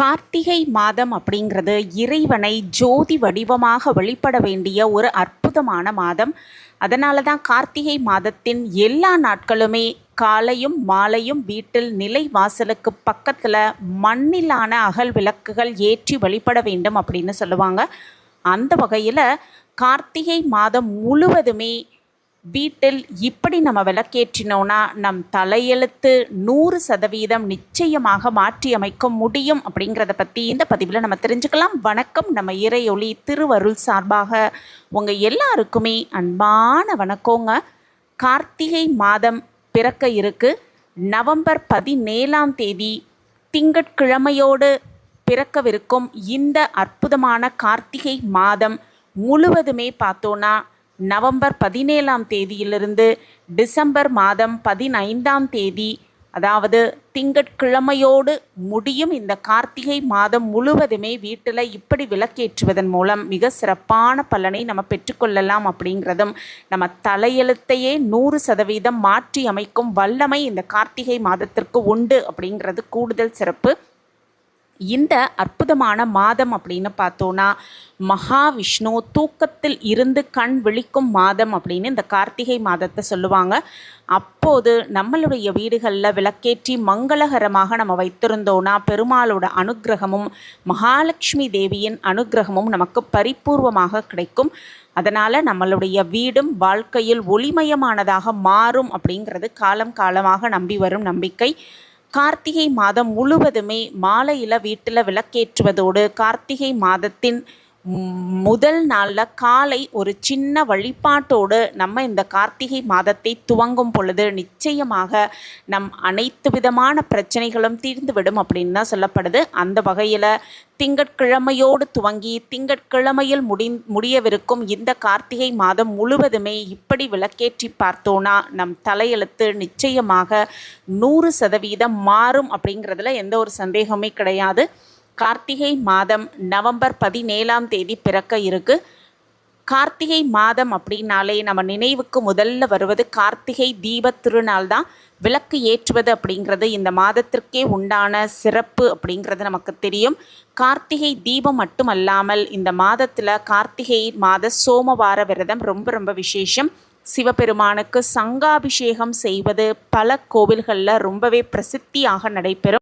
கார்த்திகை மாதம் அப்படிங்கிறது இறைவனை ஜோதி வடிவமாக வழிபட வேண்டிய ஒரு அற்புதமான மாதம். அதனால தான் கார்த்திகை மாதத்தின் எல்லா நாட்களுமே காலையும் மாலையும் வீட்டில் நிலை வாசலுக்கு பக்கத்தில் மண்ணிலான அகல் விளக்குகள் ஏற்றி வழிபட வேண்டும் அப்படின்னு சொல்லுவாங்க. அந்த வகையில் கார்த்திகை மாதம் முழுவதுமே வீட்டில் இப்படி நம்ம விளக்கேற்றினோன்னா நம் தலையெழுத்து நூறு சதவீதம் நிச்சயமாக மாற்றி அமைக்க முடியும் அப்படிங்கிறத பற்றி இந்த பதிவில் நம்ம தெரிஞ்சுக்கலாம். வணக்கம். நம்ம இறையொளி திருவருள் சார்பாக உங்கள் எல்லாருக்குமே அன்பான வணக்கங்க. கார்த்திகை மாதம் பிறக்க இருக்கு. நவம்பர் பதினேழாம் தேதி திங்கட்கிழமையோடு பிறக்கவிருக்கும் இந்த அற்புதமான கார்த்திகை மாதம் முழுவதுமே பார்த்தோன்னா நவம்பர் பதினேழாம் தேதியிலிருந்து டிசம்பர் மாதம் பதினைந்தாம் தேதி அதாவது திங்கட்கிழமையோடு முடியும் இந்த கார்த்திகை மாதம் முழுவதுமே வீட்டில் இப்படி விளக்கேற்றுவதன் மூலம் மிக சிறப்பான பலனை நம்ம பெற்றுக்கொள்ளலாம் அப்படிங்கிறதும் நம்ம தலையெழுத்தையே நூறு சதவீதம் மாற்றி அமைக்கும் வல்லமை இந்த கார்த்திகை மாதத்திற்கு உண்டு அப்படிங்கிறது கூடுதல் சிறப்பு. இந்த அற்புதமான மாதம் அப்படின்னு பார்த்தோன்னா மகாவிஷ்ணு தூக்கத்தில் இருந்து கண் விழிக்கும் மாதம் அப்படின்னு இந்த கார்த்திகை மாதத்தை சொல்லுவாங்க. அப்போது நம்மளுடைய வீடுகளில் விளக்கேற்றி மங்களகரமாக நம்ம வைத்திருந்தோன்னா பெருமாளோட அனுக்கிரகமும் மகாலட்சுமி தேவியின் அனுக்கிரகமும் நமக்கு பரிபூர்வமாக கிடைக்கும். அதனால் நம்மளுடைய வீடும் வாழ்க்கையில் ஒளிமயமானதாக மாறும் அப்படிங்கிறது காலம் காலமாக நம்பி வரும் நம்பிக்கை. கார்த்திகை மாதம் முழுவதுமே மாலையில் வீட்டில் விளக்கேற்றுவதோடு கார்த்திகை மாதத்தின் முதல் நாளில் காலை ஒரு சின்ன வழிபாட்டோடு நம்ம இந்த கார்த்திகை மாதத்தை துவங்கும் பொழுது நிச்சயமாக நம் அனைத்து விதமான பிரச்சனைகளும் தீர்ந்துவிடும் அப்படின்னு தான் சொல்லப்படுது. அந்த வகையில் திங்கட்கிழமையோடு துவங்கி திங்கட்கிழமையில் முடி முடியவிருக்கும் இந்த கார்த்திகை மாதம் முழுவதுமே இப்படி விளக்கேற்றி பார்த்தோன்னா நம் தலையெழுத்து நிச்சயமாக நூறு சதவீதம் மாறும் அப்படிங்கிறதுல எந்த ஒரு சந்தேகமே கிடையாது. கார்த்திகை மாதம் நவம்பர் பதினேழாம் தேதி பிறக்க இருக்கு. கார்த்திகை மாதம் அப்படின்னாலே நம்ம நினைவுக்கு முதல்ல வருவது கார்த்திகை தீப திருநாள் தான். விளக்கு ஏற்றுவது அப்படிங்கிறது இந்த மாதத்திற்கே உண்டான சிறப்பு அப்படிங்கிறது நமக்கு தெரியும். கார்த்திகை தீபம் மட்டுமல்லாமல் இந்த மாதத்தில் கார்த்திகை மாத சோமவார விரதம் ரொம்ப ரொம்ப விசேஷம். சிவபெருமானுக்கு சங்காபிஷேகம் செய்வது பல கோவில்களில் ரொம்பவே பிரசித்தியாக நடைபெறும்.